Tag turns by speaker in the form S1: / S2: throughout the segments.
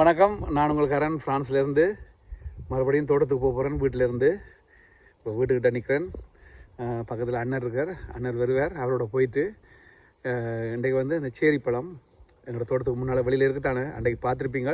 S1: வணக்கம். நான் உங்கள் கரன் ஃப்ரான்ஸ்லேருந்து மறுபடியும் தோட்டத்துக்கு போக போகிறேன் வீட்டிலேருந்து. இப்போ வீட்டுக்கிட்ட நிற்கிறேன் பக்கத்தில் அண்ணர் இருக்கார். அண்ணர் வருவார். அவரோட போயிட்டு இன்றைக்கு வந்து இந்த சேரிப்பழம் எங்களோட தோட்டத்துக்கு முன்னால் வெளியில் இருக்குதானே? அன்றைக்கு பார்த்துருப்பீங்க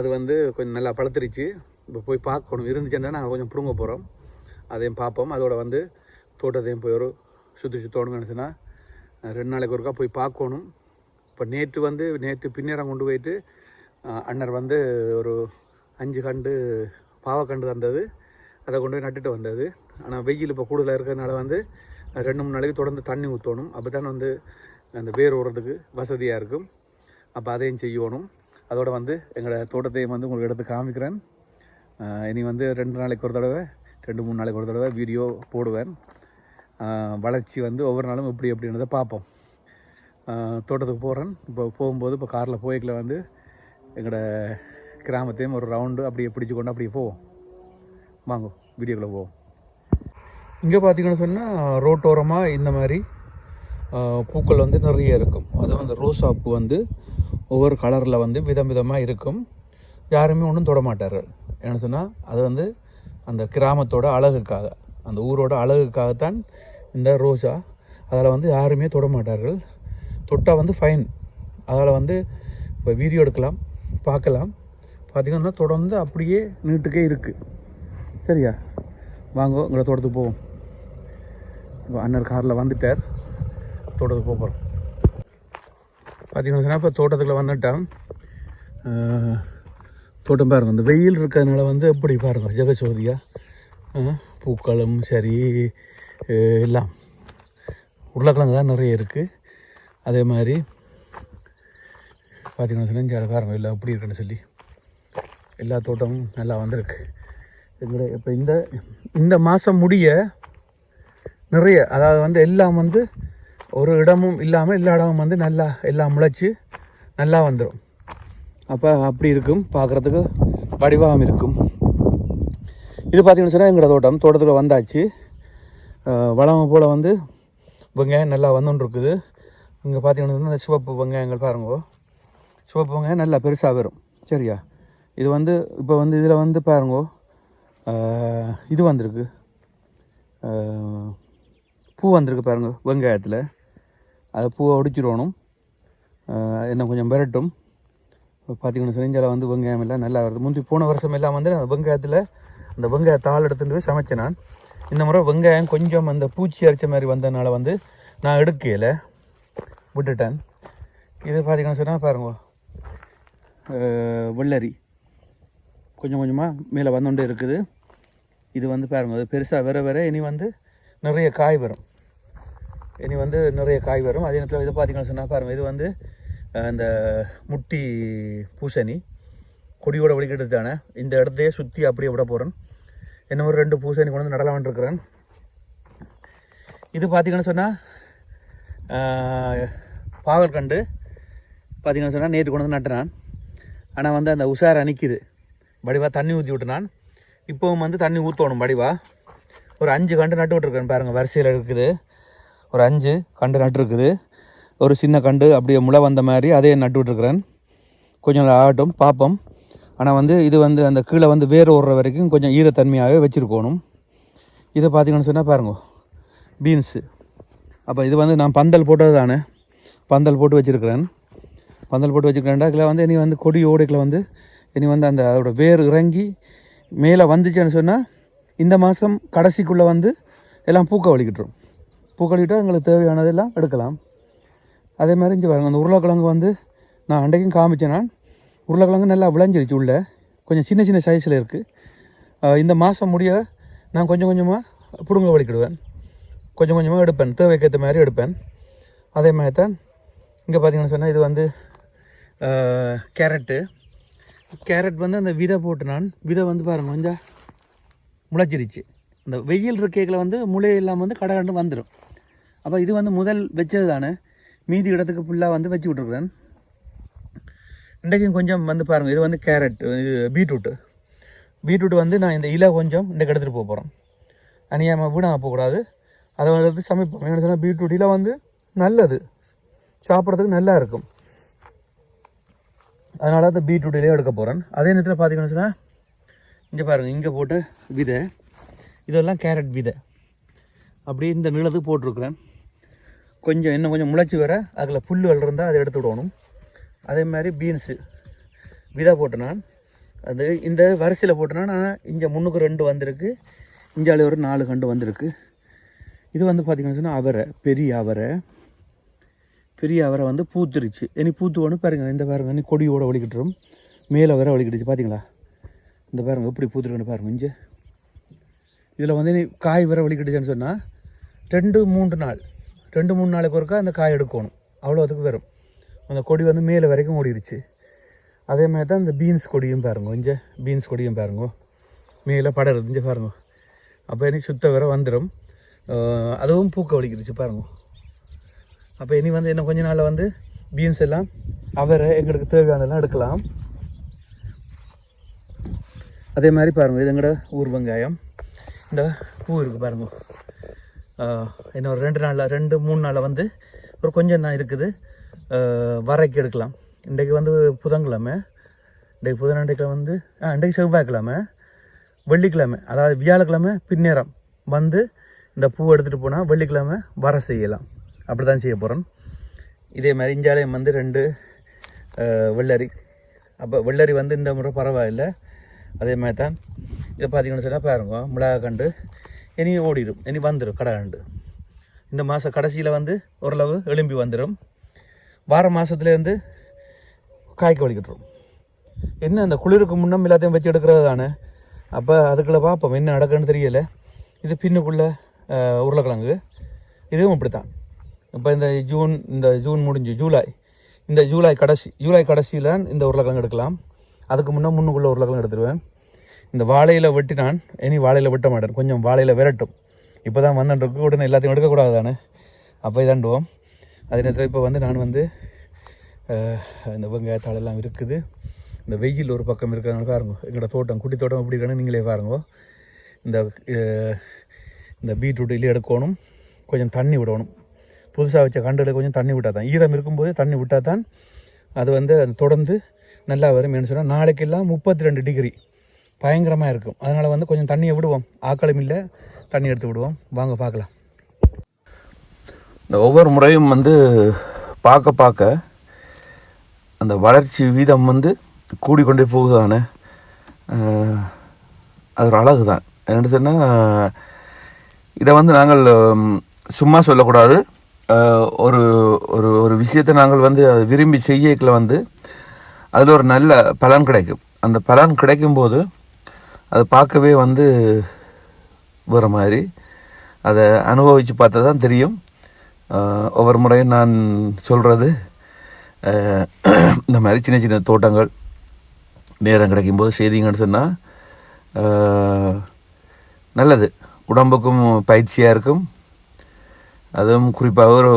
S1: அது வந்து கொஞ்சம் நல்லா பழுத்துருச்சு. இப்போ போய் பார்க்கணும். இருந்துச்சுன்னா நாங்கள் கொஞ்சம் பிடுங்க போகிறோம் அதையும் பார்ப்போம். அதோட வந்து தோட்டத்தையும் போய் ஒரு சுற்றி சுற்றணும்னு நினச்சுன்னா ரெண்டு நாளைக்கு ஒருக்கா போய் பார்க்கணும். இப்போ நேற்று வந்து நேற்று பின்னேரம் கொண்டு போயிட்டு அண்ணர் வந்து ஒரு அஞ்சு கண்டு பாவக்கண்டு தந்தது. அதை கொண்டு போய் நட்டுட்டு வந்தது. ஆனால் வெயில் இப்போ கூடுதலாக இருக்கிறதுனால வந்து ரெண்டு மூணு நாளைக்கு தொடர்ந்து தண்ணி ஊற்றணும் அப்போ தான் வந்து அந்த வேர் ஓடுறதுக்கு வசதியாக இருக்கும். அப்போ அதையும் செய்யணும். அதோட வந்து எங்களோட தோட்டத்தையும் வந்து உங்களுக்கு எடுத்து காமிக்கிறேன். இனி வந்து ரெண்டு நாளைக்கு ஒரு தடவை ரெண்டு மூணு நாளைக்கு ஒரு தடவை வீடியோ போடுவேன். வளர்ச்சி வந்து ஒவ்வொரு நாளும் எப்படி எப்படின்றத பார்ப்போம். தோட்டத்துக்கு போகிறேன் இப்போ போகும்போது இப்போ காரில் போய்க்கில் வந்து எங்களோட கிராமத்தையும் ஒரு ரவுண்டு அப்படியே பிடிச்சு கொண்டு அப்படியே போவோம். வாங்க வீடியோக்குள்ளே போவோம். இங்கே பார்த்தீங்கன்னு சொன்னால் ரோட்டோரமாக இந்த மாதிரி பூக்கள் வந்து நிறைய இருக்கும். அது வந்து ரோஸா பூ வந்து ஒவ்வொரு கலரில் வந்து விதம் விதமாக இருக்கும். யாருமே ஒன்றும் தொட மாட்டார்கள். என்ன சொன்னால் அது வந்து அந்த கிராமத்தோட அழகுக்காக அந்த ஊரோட அழகுக்காகத்தான் இந்த ரோஜா அதில் வந்து யாருமே தொட மாட்டார்கள். தொட்டால் வந்து ஃபைன் அதில் வந்து இப்போ வீடியோ எடுக்கலாம். பார்க்கலாம். பார்த்திங்கன்னா தொடர்ந்து அப்படியே நீட்டுக்கே இருக்குது சரியா? வாங்க உங்களை தோட்டத்துக்கு போவோம். இப்போ அண்ணர் காரில் வந்துட்டார். தோட்டத்துக்கு போக போகிறோம் பார்த்தீங்கன்னா இப்போ தோட்டத்துக்குள்ள வந்துட்டான். தோட்டம் பாருங்க இந்த வெயில் இருக்கிறதுனால வந்து எப்படி பாருங்க ஜெகசோதியா பூக்களும் சரி எல்லாம். உருளைக்கிழங்கு தான் நிறைய இருக்குது அதே மாதிரி பார்த்தீங்கன்னா சொன்னால் இங்கே பாருங்க இல்லை அப்படி இருக்குன்னு சொல்லி. எல்லா தோட்டமும் நல்லா வந்திருக்கு. எங்களோட இப்போ இந்த இந்த மாதம் முடிய நிறைய அதாவது வந்து எல்லாம் வந்து ஒரு இடமும் இல்லாமல் எல்லா இடமும் வந்து நல்லா எல்லாம் முளைச்சி நல்லா வந்துடும் அப்போ அப்படி இருக்கும். பார்க்குறதுக்கு வடிவாகவும் இருக்கும். இது பார்த்தீங்கன்னு சொன்னால் எங்களோட தோட்டம். தோட்டத்தில் வந்தாச்சு. வளம் வளமை போல் வந்து வெங்காயம் நல்லா வந்துன்னு இருக்குது. இங்கே பார்த்தீங்கன்னா இந்த சிவப்பு வெங்காயங்கள் பாருங்கோ. சிவப்பு நல்லா பெருசாக வரும்? சரியா? இது வந்து இப்போ வந்து இதில் வந்து பாருங்க இது வந்திருக்கு. பூ வந்திருக்கு பாருங்க வெங்காயத்தில். அதை பூவை ஒடிச்சிடணும் என்ன கொஞ்சம் விரட்டும் இப்போ பார்த்தீங்கன்னா வந்து வெங்காயம் எல்லாம் நல்லா வருது. முந்தி போன வருஷம் எல்லாம் வந்து அந்த வெங்காயத்தில் அந்த வெங்காய தாள் எடுத்துகிட்டு போய் சமைச்சேன் நான். இந்த முறை வெங்காயம் கொஞ்சம் அந்த பூச்சி அரிச்ச மாதிரி வந்ததுனால வந்து நான் எடுக்கல. விட்டுட்டேன். இது பார்த்தீங்கன்னா சொன்னால் பாருங்க வெள்ளரி. கொஞ்சம் கொஞ்சமாக மேலே வந்துட்டே இருக்குது. இது வந்து பாருங்கள் அது பெருசாக வர வர இனி வந்து நிறைய காய் வரும். இனி வந்து நிறைய காய் வரும். அதே நேரத்தில் இது பார்த்தீங்கன்னு சொன்னால் பாருங்கள் இது வந்து இந்த முட்டி பூசணி. கொடியோட வலிக்கிட்டு தானே. இந்த இடத்தையே சுற்றி அப்படியே விட போகிறேன் என்ன ஒரு ரெண்டு பூசணி கொண்டு வந்து நடலாம்னு இருக்கிறேன் இது பார்த்தீங்கன்னு சொன்னால் பாகற்கண்டு. பார்த்தீங்கன்னா சொன்னால் நேற்று கொண்டு வந்து நட்டுறான் ஆனால் வந்து அந்த உஷார் அணிக்குது. வடிவா தண்ணி ஊற்றி விட்டுனான் இப்போவும் வந்து தண்ணி ஊற்றணும் வடிவா. ஒரு அஞ்சு கண்டு நட்டு விட்ருக்கேன் பாருங்கள் வரிசையில் இருக்குது. ஒரு அஞ்சு கண்டு நட்டுருக்குது ஒரு சின்ன கண்டு அப்படியே முளை வந்த மாதிரி அதையே நட்டு விட்ருக்குறேன் கொஞ்சம் ஆகட்டும் பார்ப்போம். ஆனால் வந்து இது வந்து அந்த கீழே வந்து வேர் ஓடுற வரைக்கும் கொஞ்சம் ஈரத்தன்மையாகவே வச்சுருக்கணும். இதை பார்த்தீங்கன்னு சொன்னால் பாருங்க பீன்ஸு அப்போ இது வந்து நான் பந்தல் போட்டது தானே பந்தல் போட்டு வச்சுருக்கிறேன். பந்தல் போட்டு வச்சுக்கிறேன்டா இதில் வந்து இனி வந்து கொடி ஓடைகளை வந்து இனி வந்து அந்த அதோட வேர் இறங்கி மேலே வந்துச்சுன்னு சொன்னால் இந்த மாதம் கடைசிக்குள்ளே வந்து எல்லாம் பூக்க வலிக்கிட்டுரும். பூக்க வலிக்கிட்டால் எங்களுக்கு தேவையானதெல்லாம் எடுக்கலாம். அதே மாதிரி இங்கே பாருங்க அந்த உருளைக்கிழங்கு வந்து நான் அன்றைக்கும் காமிச்சேன் நான். உருளைக்கிழங்கு நல்லா விளைஞ்சிருச்சு உள்ளே. கொஞ்சம் சின்ன சின்ன சைஸில் இருக்குது இந்த மாதம் முடிய நான் கொஞ்சம் கொஞ்சமாக பிடுங்க வலிக்கிடுவேன். கொஞ்சம் கொஞ்சமாக எடுப்பேன். தேவைக்கேற்ற மாதிரி எடுப்பேன். அதே மாதிரி தான் இங்கே பார்த்தீங்கன்னு சொன்னால் இது வந்து கேரட்டு. கேரட் வந்து அந்த விதை போட்டு நான் விதை வந்து பாருங்கள் கொஞ்சம் முளைச்சிருச்சு. அந்த வெயில் இருக்கைகளை வந்து முளை இல்லாமல் வந்து கடை கண்டு வந்துடும் அப்போ இது வந்து முதல் வச்சது தானே? மீதி இடத்துக்கு ஃபுல்லாக வந்து வச்சு விட்ருக்குறேன் இன்றைக்கும் கொஞ்சம் வந்து பாருங்கள் இது வந்து கேரட் இது பீட்ரூட்டு. பீட்ரூட் வந்து நான் இந்த இலை கொஞ்சம் இன்றைக்கு எடுத்துகிட்டு போக போகிறேன் தனியாக வீணாக போகக்கூடாது. அதை வந்து சமைப்போம். என்ன சொன்னால் பீட்ரூட் இலை வந்து நல்லது. சாப்பிட்றதுக்கு நல்லா இருக்கும். அதனால அந்த பீட்ரூட்டிலே எடுக்க போகிறேன் அதே நேரத்தில் பார்த்தீங்கன்னு சொன்னால் இங்கே பாருங்கள் இங்கே போட்டு விதை. இதெல்லாம் கேரட் விதை. அப்படியே இந்த நிலத்துக்கு போட்டிருக்கிறேன். கொஞ்சம் இன்னும் கொஞ்சம் முளைச்சி வர அதில் புல்லுகள் இருந்தால் அதை எடுத்து விடணும். அதே மாதிரி பீன்ஸு. விதை போட்டு அது இந்த வரிசையில் போட்டேன்னா நான் இங்கே முன்னுக்கு ரெண்டு வந்திருக்கு. இஞ்சாலே ஒரு நாலு கண்டு வந்திருக்கு. இது வந்து பார்த்திங்கன்னு சொன்னால் அவரை பெரிய அவரை. பெரிய அவரை வந்து பூத்துருச்சு. இனி பூத்து ஒன்று பாருங்கள் இந்த பாருங்க இனி கொடியோட ஒழிக்கிட்டுரும் மேலே வர ஒழிக்கிட்டுச்சு பார்த்தீங்களா இந்த பாருங்க எப்படி பூத்துருக்குன்னு பாருங்க இஞ்சு. இதில் வந்து இனி காய் வர ஒழிக்கிட்டுச்சுன்னு சொன்னால் ரெண்டு மூன்று நாள். ரெண்டு மூணு நாளைக்கு ஒருக்கா அந்த காய் எடுக்கணும். அவ்வளோ அதுக்கு வரும். அந்த கொடி வந்து மேலே வரைக்கும் ஓடிடுச்சு. அதே மாதிரி தான் இந்த பீன்ஸ் கொடியும் பாருங்க இங்கே பீன்ஸ் கொடியும் பாருங்க. மேலே படருது இங்கே பாருங்க. அப்போ இனி சுத்த வர வந்துடும் அதுவும் பூக்க வலிக்கிடுச்சு பாருங்க. அப்போ இனி வந்து இன்னும் கொஞ்ச நாளில் வந்து பீன்ஸ் எல்லாம் அவரை எங்களுக்கு தேவையானதெல்லாம் எடுக்கலாம். அதே மாதிரி பாருங்கள் இது எங்களோட ஊர் வெங்காயம். இந்த பூ இருக்குது பாருங்கள் இன்னும் ஒரு ரெண்டு நாளில் ரெண்டு மூணு நாளில் வந்து ஒரு கொஞ்சம் தான் இருக்குது. வரைக்கு எடுக்கலாம். இன்றைக்கு வந்து புதன்கிழமை. இன்றைக்கு புதனண்டைக்கிழமை வந்து ஆ இன்றைக்கு செவ்வாய்க்கிழமை. வெள்ளிக்கிழமை அதாவது வியாழக்கிழமை பின்னேரம் வந்து இந்த பூ எடுத்துகிட்டு போனால் வெள்ளிக்கிழமை வர செய்யலாம். அப்படி தான் செய்ய போகிறோம் இதே மாதிரி இஞ்சாலயம் வந்து ரெண்டு வெள்ளரி. அப்போ வெள்ளரி வந்து இந்த முறை பரவாயில்லை. அதே மாதிரி தான் இதை பார்த்தீங்கன்னு சொன்னால் பாருங்க மிளகா கண்டு இனி ஓடிடும். இனி வந்துடும் கடை கண்டு. இந்த மாதம் கடைசியில் வந்து ஓரளவு எலும்பி வந்துடும் வார மாதத்துலேருந்து காய்க்க வலிக்கிட்டுரும். என்ன அந்த குளிருக்கு முன்னம் எல்லாத்தையும் வச்சு எடுக்கிறது தானே? அப்போ அதுக்குள்ளே பார்ப்போம் என்ன நடக்குன்னு தெரியலை. இது பின்னுக்குள்ளே உருளைக்கிழங்கு. இதுவும் இப்படி தான் இப்போ இந்த ஜூன் இந்த ஜூன் முடிஞ்சு ஜூலை. இந்த ஜூலை கடைசி ஜூலை கடைசியில் இந்த உருளைக்கிழங்கு எடுக்கலாம். அதுக்கு முன்னே முன்னுக்குள்ளே உருளைக்கிழங்கு எடுத்துருவேன். இந்த வாழையில் வெட்டி நான் இனி வாழையில் வெட்ட மாட்டேன். கொஞ்சம் வாழையில் விரட்டும். இப்போ தான் வந்துட்டு உடனே எல்லாத்தையும் எடுக்கக்கூடாது தானே? அப்போ இதாண்டுவோம். அதே நேரத்தில் இப்போ வந்து நான் வந்து இந்த வெங்காயத்தாளெல்லாம் இருக்குது. இந்த வெயில் ஒரு பக்கம் இருக்கிறாங்க பாருங்க எங்களோட தோட்டம் குட்டி தோட்டம் எப்படி இருக்குன்னு நீங்களே பாருங்க. இந்த இந்த பீட்ரூட் எடுக்கணும். கொஞ்சம் தண்ணி விடணும். புதுசாக வச்ச கண்டுல கொஞ்சம் தண்ணி விட்டால் தான் ஈரம் இருக்கும்போது தண்ணி விட்டால் தான் அது வந்து அது தொடர்ந்து நல்லா வரும். என்ன சொன்னால் நாளைக்கெல்லாம் முப்பத்தி ரெண்டு டிகிரி. பயங்கரமாக இருக்கும். அதனால் வந்து கொஞ்சம் தண்ணியை விடுவோம். ஆக்களும் இல்லை தண்ணி எடுத்து விடுவோம். வாங்க பார்க்கலாம்.
S2: இந்த ஒவ்வொரு முறையும் வந்து பார்க்க பார்க்க அந்த வளர்ச்சி வீதம் வந்து கூடிக்கொண்டே போகுதானே அது ஒரு அழகு தான் என்ன சொன்னால் இதை வந்து நாங்கள் சும்மா சொல்லக்கூடாது. ஒரு ஒரு ஒரு விஷயத்தை நாங்கள் வந்து அதை விரும்பி செய்யக்கில் வந்து அதில் ஒரு நல்ல பலன் கிடைக்கும். அந்த பலன் கிடைக்கும்போது அதை பார்க்கவே வந்து வேறு மாதிரி. அதை அனுபவித்து பார்த்தா தான் தெரியும். ஒவ்வொரு முறையும் நான் சொல்கிறது இந்த மாதிரி சின்ன சின்ன தோட்டங்கள் நேரம் கிடைக்கும்போது செய்திங்கன்னு சொன்னால் நல்லது. உடம்புக்கும் பயிற்சியாக இருக்கும். அதுவும் குறிப்பாக ஒரு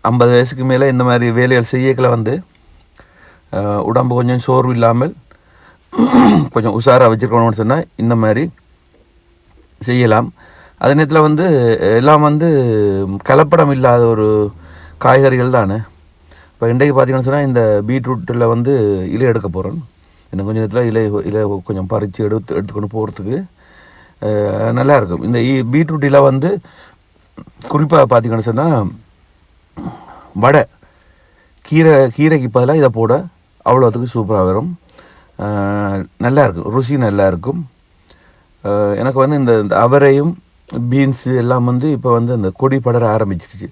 S2: ஐம்பது வயசுக்கு மேலே இந்த மாதிரி வேலைகள் செய்யக்கில் வந்து உடம்பு கொஞ்சம் சோர்வு இல்லாமல் கொஞ்சம் உஷாராக வச்சுருக்கணும்னு சொன்னால் இந்த மாதிரி செய்யலாம். அதே நேரத்தில் வந்து எல்லாம் வந்து கலப்படம் இல்லாத ஒரு காய்கறிகள் தானே. இப்போ இன்றைக்கு பார்த்தீங்கன்னு சொன்னால் இந்த பீட்ரூட்டில் வந்து இலை எடுக்க போகிறேன் இன்னும் கொஞ்சம் நேரத்தில் இலை இலை கொஞ்சம் பறித்து எடுத்து எடுத்துக்கொண்டு போகிறதுக்கு நல்லாயிருக்கும் நல்லா இருக்கும். இந்த இ- பீட்ரூட் இலை வந்து குறிப்பாக பார்த்தீங்கன்னு சொன்னால் வடை. கீரை கீரைக்கு பதிலாக இதை போட அவ்வளோத்துக்கு சூப்பராக வரும். நல்லாயிருக்கும் நல்லா இருக்கும். ருசி நல்லா இருக்கும். எனக்கு வந்து இந்த இந்த அவரையும் பீன்ஸு எல்லாம் வந்து இப்போ வந்து இந்த கொடி படர ஆரம்பிச்சிருச்சு.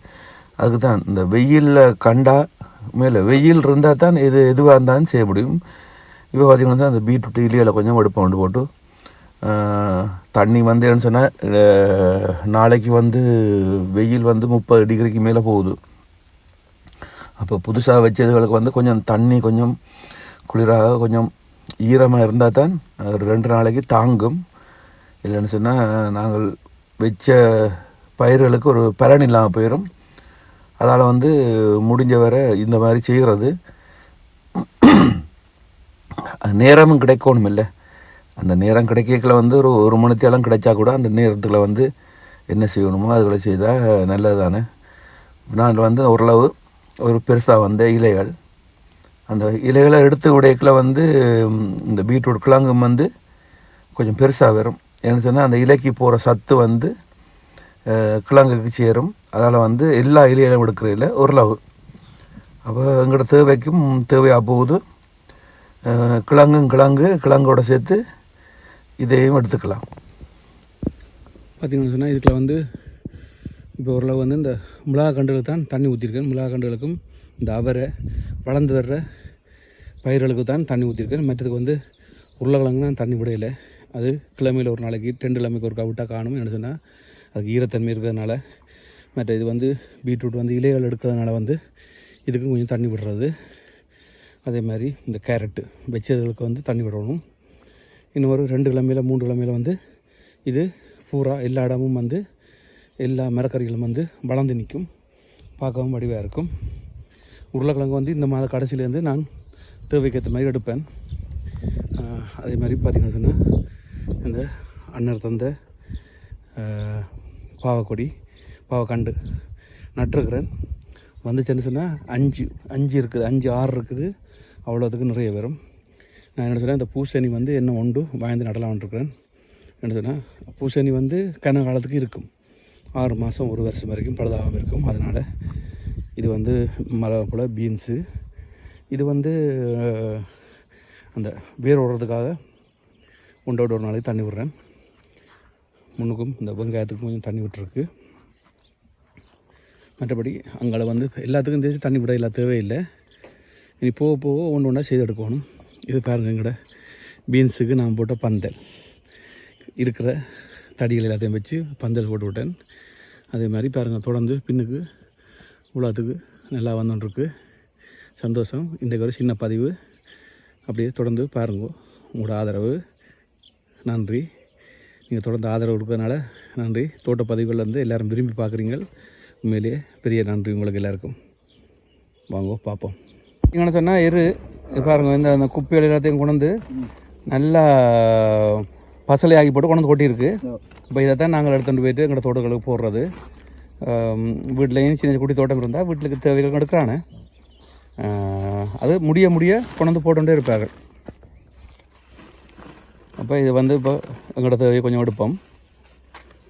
S2: அதுக்கு தான் இந்த வெயிலில் கண்டா மேலே வெயில் இருந்தால் தான் எது எதுவாக இருந்தாலும் செய்ய முடியும். இப்போ பார்த்தீங்கன்னா அந்த பீட்ரூட் இலியில் கொஞ்சம் எடுப்போம் கொண்டு போட்டு. தண்ணி வந்து என்ன சொன்னால் நாளைக்கு வந்து வெயில் வந்து முப்பது டிகிரிக்கு மேலே போகுது. அப்போ புதுசாக வச்சதுகளுக்கு வந்து கொஞ்சம் தண்ணி கொஞ்சம் குளிராக கொஞ்சம் ஈரமாக இருந்தால் தான் ஒரு ரெண்டு நாளைக்கு தாங்கும். இல்லைன்னு சொன்னால் நாங்கள் வச்ச பயிர்களுக்கு ஒரு பலன் இல்லாமல் போயிடும் அதால் வந்து முடிஞ்ச வரை இந்த மாதிரி செய்கிறது நேரமும் கிடைக்கணும் இல்லை அந்த நேரம் கிடைக்கல வந்து ஒரு ஒரு மணித்தேலம் கிடைச்சா கூட அந்த நேரத்தில் வந்து என்ன செய்யணுமோ அதுகளை செய்தால் நல்லது தானே நான் வந்து ஓரளவு ஒரு பெருசாக வந்த இலைகள். அந்த இலைகளை எடுத்து உடையக்கில் வந்து இந்த பீட்ரூட் கிழங்கும் வந்து கொஞ்சம் பெருசாக வரும். ஏன்னு சொன்னால் அந்த இலைக்கு போகிற சத்து வந்து கிழங்குக்கு சேரும். அதால் வந்து எல்லா இலையிலும் எடுக்கிறதில்ல ஓரளவு. அப்போ எங்களோட தேவைக்கும் தேவையாக போகுது. கிழங்கும் கிழங்கு கிழங்கோட சேர்த்து இதையும் எடுத்துக்கலாம்.
S1: பார்த்தீங்கன்னு சொன்னால் இதுக்குள்ள வந்து இப்போ ஓரளவு வந்து இந்த மிளகா கண்டுகளுக்கு தான் தண்ணி ஊற்றிருக்கேன் மிளகா கண்டுகளுக்கும் இந்த அவரை வளர்ந்து வர்ற பயிர்களுக்கு தான் தண்ணி ஊற்றிருக்கேன் மற்றதுக்கு வந்து உருளைக்கிழங்கு நான் தண்ணி விடையில அது கிழமையில் ஒரு நாளைக்கு ரெண்டு கிழமைக்கு ஒரு கவுட்டாக காணும் என்ன சொன்னால் அதுக்கு ஈரத்தன்மை இருக்கிறதுனால. மற்ற இது வந்து பீட்ரூட் வந்து இலைகள் எடுக்கிறதுனால வந்து இதுக்கும் கொஞ்சம் தண்ணி விடுறது. அதே மாதிரி இந்த கேரட்டு வெச்சதுகளுக்கு வந்து தண்ணி விடணும். இன்னும் ஒரு ரெண்டு கிழமையில் மூன்று கிழமையில் வந்து இது பூரா எல்லா இடமும் வந்து எல்லா மரக்கறிகளும் வந்து வளர்ந்து நிற்கும். பார்க்கவும் வடிவாக இருக்கும். உருளைக்கிழங்கு வந்து இந்த மாத கடைசியிலேருந்து நான் தேவைக்கேற்ற மாதிரி எடுப்பேன். அதே மாதிரி பார்த்திங்கன்னு சொன்னால் இந்த அண்ணர் தந்த பாவக்கொடி பாவக்கண்டு நட்டுருக்கிறேன். வந்துச்சுன்னு சொன்னால் அஞ்சு அஞ்சு இருக்குது அஞ்சு ஆறு இருக்குது. அவ்வளோத்துக்கு நிறைய வரும். நான் என்ன சொன்னேன் இந்த பூசணி வந்து என்ன உண்டு வாய்ந்து நடலாம்னு இருக்கிறேன் என்ன சொன்னால் பூசணி வந்து கன காலத்துக்கு இருக்கும். ஆறு மாதம் ஒரு வருஷம் வரைக்கும் பழுதாகாமல் இருக்கும். அதனால் இது வந்து மலை போல் பீன்ஸு. இது வந்து அந்த வேர் ஓடுறதுக்காக ஒன்றோட ஒரு நாளைக்கு தண்ணி விடுறேன். முன்னுக்கும் இந்த வெங்காயத்துக்கும் கொஞ்சம் தண்ணி விட்டுருக்கு. மற்றபடி அங்கே வந்து எல்லாத்துக்கும் தெரிஞ்சு தண்ணி விட எல்லாம் தேவையில்லை. இனி போக போக ஒன்று ஒன்றா செய்து எடுக்கணும். இது பாருங்கள் எங்கட. பீன்ஸுக்கு நான் போட்ட பந்தல். இருக்கிற தடிகள் எல்லாத்தையும் வச்சு பந்தல் போட்டு விட்டேன். அதே மாதிரி பாருங்கள் தொடர்ந்து பின்னுக்கு உலகத்துக்கு நல்லா வந்துட்டுருக்கு சந்தோஷம். இன்றைக்கு ஒரு சின்ன பதிவு. அப்படியே தொடர்ந்து பாருங்க. உங்களோட ஆதரவு. நன்றி. நீங்கள் தொடர்ந்து ஆதரவு கொடுக்கறதுனால நன்றி. தோட்டப்பதிவுகளில் வந்து எல்லோரும் விரும்பி பார்க்குறீங்க. உண்மையிலேயே பெரிய நன்றி உங்களுக்கு எல்லாருக்கும். வாங்க பார்ப்போம். என்ன சொன்னால் எரு. இது பாருங்க இந்த அந்த குப்பைகள் எல்லாத்தையும் கொண்டு வந்து நல்லா பசலையாக்கி போட்டு கொண்டு கொட்டியிருக்கு. இப்போ இதை தான் நாங்கள் எடுத்துகிட்டு போயிட்டு எங்களோட தோட்டங்களுக்கு போடுறது. வீட்டிலையும் சின்ன குட்டி தோட்டம் இருந்தால் வீட்டுக்கு தேவைகள் எடுக்கிறானே. அது முடிய முடிய கொண்டு போட்டுகிட்டே இருப்பாங்க அப்போ இது வந்து இப்போ எங்களோட தேவையை கொஞ்சம் எடுப்போம்.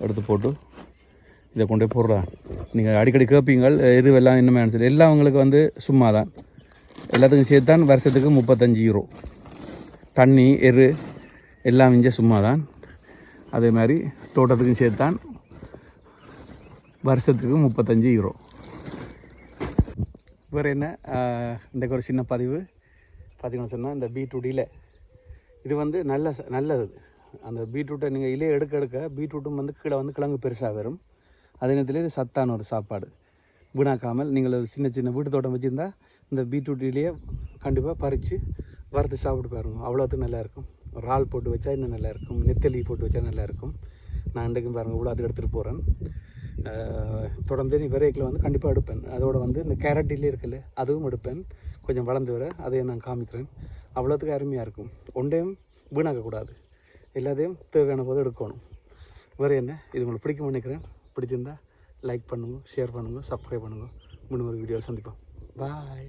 S1: எடுத்து போட்டு இதை கொண்டு போய் போடுறான் நீங்கள் அடிக்கடி கேட்பீங்கள் எருவெல்லாம் இன்னுமே எல்லாம் உங்களுக்கு வந்து சும்மா தான் எல்லாத்துக்கும் சேர்த்து தான் வருஷத்துக்கு முப்பத்தஞ்சு யூரோ தண்ணி எரு எல்லாம் இங்கே சும்மா தான் அதே மாதிரி தோட்டத்துக்கும் சேர்த்து தான் வருஷத்துக்கு முப்பத்தஞ்சு யூரோ வேறு என்ன? இந்த ஒரு சின்ன பதிவு. பார்த்திங்கன்னு சொன்னால் இந்த பீட்ரூட் இலை. இது வந்து நல்ல ச- நல்லது. அந்த பீட்ரூட்டை நீங்கள் இலையை எடுக்க எடுக்க பீட்ரூட்டும் வந்து கீழே வந்து கிழங்கு பெருசாக வரும். அதே நேரத்தில் இது சத்தான ஒரு சாப்பாடு. வீணாக்காமல் நீங்கள் ஒரு சின்ன சின்ன வீட்டு தோட்டம் வச்சுருந்தா இந்த பீட்ரூட் இலையை கண்டிப்பாக பறித்து வறுத்து சாப்பிட்டு பாருங்க. அவ்வளோத்துக்கு நல்லாயிருக்கும் இறால் போட்டு வச்சா இன்னும் நல்லா இருக்கும். நெத்தலி போட்டு வச்சா நல்லா இருக்கும். நான் இன்றைக்கும் பாருங்கள் இவ்வளோ எடுத்துகிட்டு போகிறேன் தொடர்ந்து நீ விரைக்கில் வந்து கண்டிப்பாக எடுப்பேன். அதோடு வந்து இந்த கேரட் இல்லையே இருக்குல்ல அதுவும் எடுப்பேன். கொஞ்சம் வளர்ந்து வர அதையும் நான் காமிக்கிறேன். அவ்வளோத்துக்கு அருமையாக இருக்கும். ஒன்றையும் வீணாக்கக்கூடாது. எல்லாத்தையும் தேவையான போது எடுக்கணும். வேறு என்ன? இது உங்களுக்கு பிடிக்கும் நினைக்கிறேன். பிடிச்சிருந்தா லைக் பண்ணுங்கள் ஷேர் பண்ணுங்கள் சப்ஸ்கிரைப் பண்ணுங்க. இன்னும் ஒரு வீடியோவில் சந்திப்போம். பாய்